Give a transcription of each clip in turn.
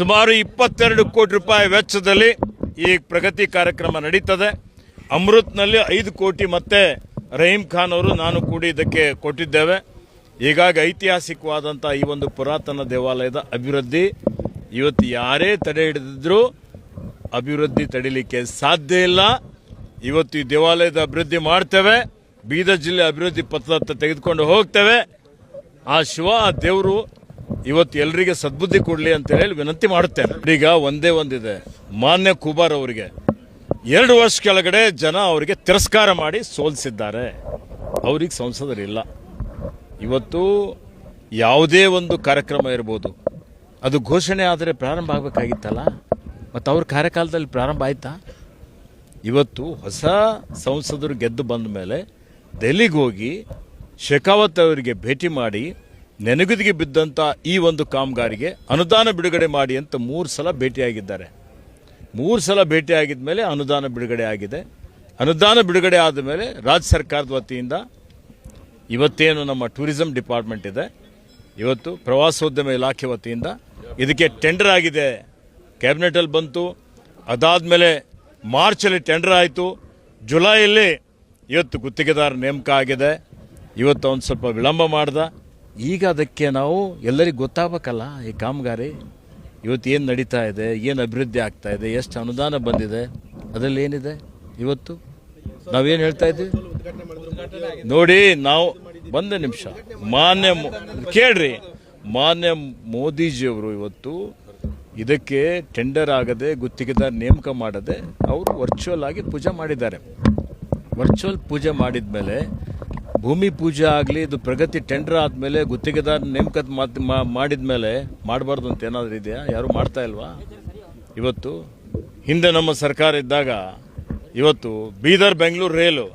ಸುಮಾರು ಇಪ್ಪತ್ತೆರಡು ಕೋಟಿ ರೂಪಾಯಿ ವೆಚ್ಚದಲ್ಲಿ ಈ ಪ್ರಗತಿ ಕಾರ್ಯಕ್ರಮ ನಡೀತದೆ. ಅಮೃತ್ನಲ್ಲಿ ಐದು ಕೋಟಿ ಮತ್ತೆ ರಹೀಂ ಖಾನ್ ಅವರು ನಾನು ಕೂಡ ಇದಕ್ಕೆ ಕೊಟ್ಟಿದ್ದೇವೆ. ಹೀಗಾಗಿ ಐತಿಹಾಸಿಕವಾದಂಥ ಈ ಒಂದು ಪುರಾತನ ದೇವಾಲಯದ ಅಭಿವೃದ್ಧಿ. ಇವತ್ತು ಯಾರೇ ತಡೆ ಹಿಡಿದಿದ್ರೂ ಅಭಿವೃದ್ಧಿ ತಡಿಲಿಕ್ಕೆ ಸಾಧ್ಯ ಇಲ್ಲ. ಇವತ್ತು ಈ ದೇವಾಲಯದ ಅಭಿವೃದ್ಧಿ ಮಾಡ್ತೇವೆ. ಬೀದರ್ ಜಿಲ್ಲೆ ಅಭಿವೃದ್ಧಿ ಪಥದತ್ತ ತೆಗೆದುಕೊಂಡು ಹೋಗ್ತೇವೆ. ಆ ಶಿವ ದೇವರು ಇವತ್ತು ಎಲ್ಲರಿಗೆ ಸದ್ಬುದ್ಧಿ ಕೊಡ್ಲಿ ಅಂತ ಹೇಳಿ ವಿನಂತಿ ಮಾಡುತ್ತೇನೆ. ಈಗ ಒಂದೇ ಒಂದಿದೆ. ಮಾನ್ಯ ಕುಬಾರ್ ಅವರಿಗೆ. ಎರಡು ವರ್ಷ ಕೆಳಗಡೆ ಜನ ಅವರಿಗೆ ತಿರಸ್ಕಾರ ಮಾಡಿ ಸೋಲಿಸಿದ್ದಾರೆ. ಅವ್ರಿಗೆ ಸಂಸದರಿಲ್ಲ ಇವತ್ತು ಯಾವುದೇ ಒಂದು ಕಾರ್ಯಕ್ರಮ ಇರ್ಬೋದು. ಅದು ಘೋಷಣೆ ಆದರೆ ಪ್ರಾರಂಭ ಆಗಬೇಕಾಗಿತ್ತಲ್ಲ? ಮತ್ತು ಅವ್ರ ಕಾರ್ಯಕಾಲದಲ್ಲಿ ಪ್ರಾರಂಭ ಆಯ್ತಾ? ಇವತ್ತು ಹೊಸ ಸಂಸದರು ಗೆದ್ದು ಬಂದ ಮೇಲೆ ದೆಹಲಿಗೆ ಹೋಗಿ ಶೇಖಾವತ್ ಅವರಿಗೆ ಭೇಟಿ ಮಾಡಿ ನೆನಗುದಿಗೆ ಬಿದ್ದಂಥ ಈ ಒಂದು ಕಾಮಗಾರಿಗೆ ಅನುದಾನ ಬಿಡುಗಡೆ ಮಾಡಿ ಅಂತ ಮೂರು ಸಲ ಭೇಟಿಯಾಗಿದ್ದಾರೆ. ಮೂರು ಸಲ ಭೇಟಿಯಾಗಿದ್ದ ಮೇಲೆ ಅನುದಾನ ಬಿಡುಗಡೆ ಆಗಿದೆ. ಅನುದಾನ ಬಿಡುಗಡೆ ಆದ ಮೇಲೆ ರಾಜ್ಯ ಸರ್ಕಾರದ ವತಿಯಿಂದ ಇವತ್ತೇನು ನಮ್ಮ ಟೂರಿಸಂ ಡಿಪಾರ್ಟ್ಮೆಂಟ್ ಇದೆ. ಇವತ್ತು ಪ್ರವಾಸೋದ್ಯಮ ಇಲಾಖೆ ವತಿಯಿಂದ ಇದಕ್ಕೆ ಟೆಂಡರ್ ಆಗಿದೆ. ಕ್ಯಾಬಿನೆಟಲ್ಲಿ ಬಂತು. ಅದಾದಮೇಲೆ ಮಾರ್ಚಲ್ಲಿ ಟೆಂಡರ್ ಆಯಿತು. ಜುಲೈಯಲ್ಲಿ ಇವತ್ತು ಗುತ್ತಿಗೆದಾರ ನೇಮಕ ಆಗಿದೆ. ಇವತ್ತು ಒಂದು ಸ್ವಲ್ಪ ವಿಳಂಬ ಮಾಡ್ದ. ಈಗ ಅದಕ್ಕೆ ನಾವು ಎಲ್ಲರಿಗೂ ಗೊತ್ತಾಗಬೇಕಲ್ಲ, ಈ ಕಾಮಗಾರಿ. ಇವತ್ತು ಏನು ನಡೀತಾ ಇದೆ, ಏನು ಅಭಿವೃದ್ಧಿ ಆಗ್ತಾ ಇದೆ, ಎಷ್ಟು ಅನುದಾನ ಬಂದಿದೆ, ಅದರಲ್ಲಿ ಏನಿದೆ ಇವತ್ತು? ನಾವೇನು ಹೇಳ್ತಾ ಇದ್ದೀವಿ? ನೋಡಿ, ನಾವು ಒಂದು ನಿಮಿಷ. ಮಾನ್ಯ ಕೇಳ್ರಿ. ಮಾನ್ಯ ಮೋದಿಜಿಯವರು ಇವತ್ತು ಇದಕ್ಕೆ ಟೆಂಡರ್ ಆಗದೆ, ಗುತ್ತಿಗೆದಾರ ನೇಮಕ ಮಾಡದೆ, ಅವರು ವರ್ಚುವಲ್ ಆಗಿ ಪೂಜೆ ಮಾಡಿದ್ದಾರೆ. ವರ್ಚುವಲ್ ಪೂಜೆ ಮಾಡಿದ ಮೇಲೆ ಭೂಮಿ ಪೂಜೆ ಆಗಲಿ, ಇದು ಪ್ರಗತಿ ಟೆಂಡರ್ ಆದಮೇಲೆ ಗುತ್ತಿಗೆದಾರ ನೇಮಕ ಮಾಡಿದ ಮೇಲೆ ಮಾಡಬಾರ್ದು ಅಂತ ಏನಾದರೂ ಇದೆಯಾ? ಯಾರು ಮಾಡ್ತಾ ಇಲ್ವಾ? ಇವತ್ತು ಹಿಂದೆ ನಮ್ಮ ಸರ್ಕಾರ ಇದ್ದಾಗ ಇವತ್ತು ಬೀದರ್ ಬೆಂಗಳೂರು ರೈಲು,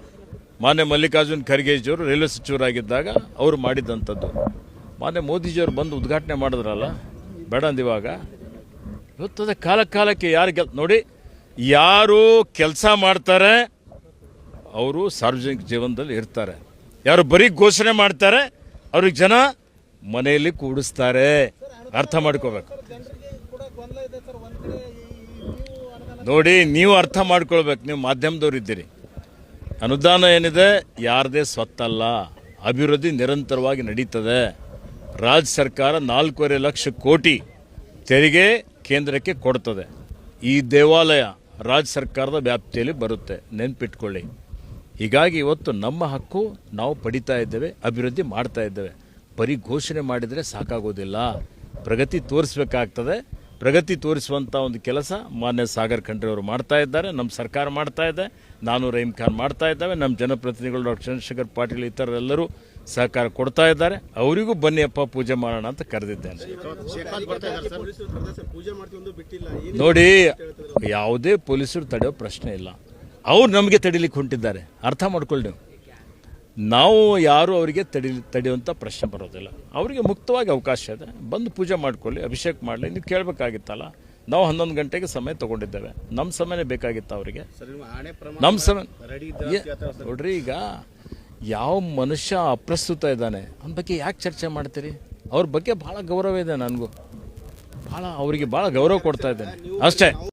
ಮಾನ್ಯ ಮಲ್ಲಿಕಾರ್ಜುನ್ ಖರ್ಗೆಜಿಯವರು ರೈಲ್ವೆ ಸಚಿವರಾಗಿದ್ದಾಗ ಅವರು ಮಾಡಿದ್ದಂಥದ್ದು. ಮಾನ್ಯ ಮೋದಿಜಿಯವರು ಬಂದು ಉದ್ಘಾಟನೆ ಮಾಡಿದ್ರಲ್ಲ, ಬೇಡ ಅಂದಿವಾಗ. ಇವತ್ತು ಅದೇ ಕಾಲ ಕಾಲಕ್ಕೆ ಯಾರು ಗೆಲ್, ನೋಡಿ, ಯಾರು ಕೆಲಸ ಮಾಡ್ತಾರೆ, ಅವರು ಸಾರ್ವಜನಿಕ ಜೀವನದಲ್ಲಿ ಇರ್ತಾರೆ. ಯಾರು ಬರೀ ಘೋಷಣೆ ಮಾಡ್ತಾರೆ, ಅವ್ರಿಗೆ ಜನ ಮನೆಯಲ್ಲಿ ಕೂಡಿಸ್ತಾರೆ. ಅರ್ಥ ಮಾಡ್ಕೋಬೇಕು. ನೋಡಿ, ನೀವು ಅರ್ಥ ಮಾಡ್ಕೊಳ್ಬೇಕು. ನೀವು ಮಾಧ್ಯಮದವ್ರು ಇದ್ದೀರಿ. ಅನುದಾನ ಏನಿದೆ, ಯಾರದೇ ಸ್ವತ್ತಲ್ಲ. ಅಭಿವೃದ್ಧಿ ನಿರಂತರವಾಗಿ ನಡೀತದೆ. ರಾಜ್ಯ ಸರ್ಕಾರ ನಾಲ್ಕೂವರೆ ಲಕ್ಷ ಕೋಟಿ ತೆರಿಗೆ ಕೇಂದ್ರಕ್ಕೆ ಕೊಡ್ತದೆ. ಈ ದೇವಾಲಯ ರಾಜ್ಯ ಸರ್ಕಾರದ ವ್ಯಾಪ್ತಿಯಲ್ಲಿ ಬರುತ್ತೆ. ನೆನ್ಪಿಟ್ಕೊಳ್ಳಿ. ಹೀಗಾಗಿ ಇವತ್ತು ನಮ್ಮ ಹಕ್ಕು ನಾವು ಪಡಿತಾ ಇದ್ದೇವೆ, ಅಭಿವೃದ್ಧಿ ಮಾಡ್ತಾ ಇದ್ದೇವೆ. ಬರೀ ಘೋಷಣೆ ಮಾಡಿದರೆ ಸಾಕಾಗೋದಿಲ್ಲ. ಪ್ರಗತಿ ತೋರಿಸ್ಬೇಕಾಗ್ತದೆ. ಪ್ರಗತಿ ತೋರಿಸುವಂಥ ಒಂದು ಕೆಲಸ ಮಾನ್ಯ ಸಾಗರ್ ಖಂಡ್ರೆ ಅವರು ಮಾಡ್ತಾ ಇದ್ದಾರೆ, ನಮ್ಮ ಸರ್ಕಾರ ಮಾಡ್ತಾ ಇದೆ, ನಾನು ರಹೀಮ್ ಖಾನ್ ಮಾಡ್ತಾ ಇದ್ದಾವೆ, ನಮ್ಮ ಜನಪ್ರತಿನಿಧಿಗಳು ಡಾಕ್ಟರ್ ಚಂದ್ರಶೇಖರ್ ಪಾಟೀಲ್ ಇತರರೆಲ್ಲರೂ ಸಹಕಾರ ಕೊಡ್ತಾ ಇದ್ದಾರೆ. ಅವರಿಗೂ ಬನ್ನಿಯಪ್ಪ ಪೂಜೆ ಮಾಡೋಣ ಅಂತ ಕರೆದಿದ್ದೇನೆ. ನೋಡಿ, ಯಾವುದೇ ಪೊಲೀಸರು ತಡೆಯೋ ಪ್ರಶ್ನೆ ಇಲ್ಲ. ಅವ್ರು ನಮಗೆ ತಡಿಲಿಕ್ಕೆ ಹೊಂಟಿದ್ದಾರೆ. ಅರ್ಥ ಮಾಡ್ಕೊಳ್ಳಿ ನೀವು. ನಾವು ಯಾರು ಅವರಿಗೆ ತಡಿ ತಡೆಯುವಂಥ ಪ್ರಶ್ನೆ ಬರೋದಿಲ್ಲ. ಅವರಿಗೆ ಮುಕ್ತವಾಗಿ ಅವಕಾಶ ಇದೆ. ಬಂದು ಪೂಜೆ ಮಾಡ್ಕೊಳ್ಳಿ ಅಭಿಷೇಕ ಮಾಡಲಿ. ನೀವು ಕೇಳಬೇಕಾಗಿತ್ತಲ್ಲ ನಾವು ಹನ್ನೊಂದು ಗಂಟೆಗೆ ಸಮಯ ತಗೊಂಡಿದ್ದೇವೆ. ನಮ್ಮ ಸಮಯನೇ ಬೇಕಾಗಿತ್ತು ಅವರಿಗೆ. ನಮ್ಮ ಸಮಯ ನೋಡ್ರಿ ಈಗ ಯಾವ ಮನುಷ್ಯ ಅಪ್ರಸ್ತುತ ಇದ್ದಾನೆ. ಅವನ ಬಗ್ಗೆ ಯಾಕೆ ಚರ್ಚೆ ಮಾಡ್ತೀರಿ? ಅವ್ರ ಬಗ್ಗೆ ಭಾಳ ಗೌರವ ಇದೆ ನನಗೂ. ಭಾಳ ಅವರಿಗೆ ಭಾಳ ಗೌರವ ಕೊಡ್ತಾ ಇದ್ದೇನೆ. ಅಷ್ಟೇ.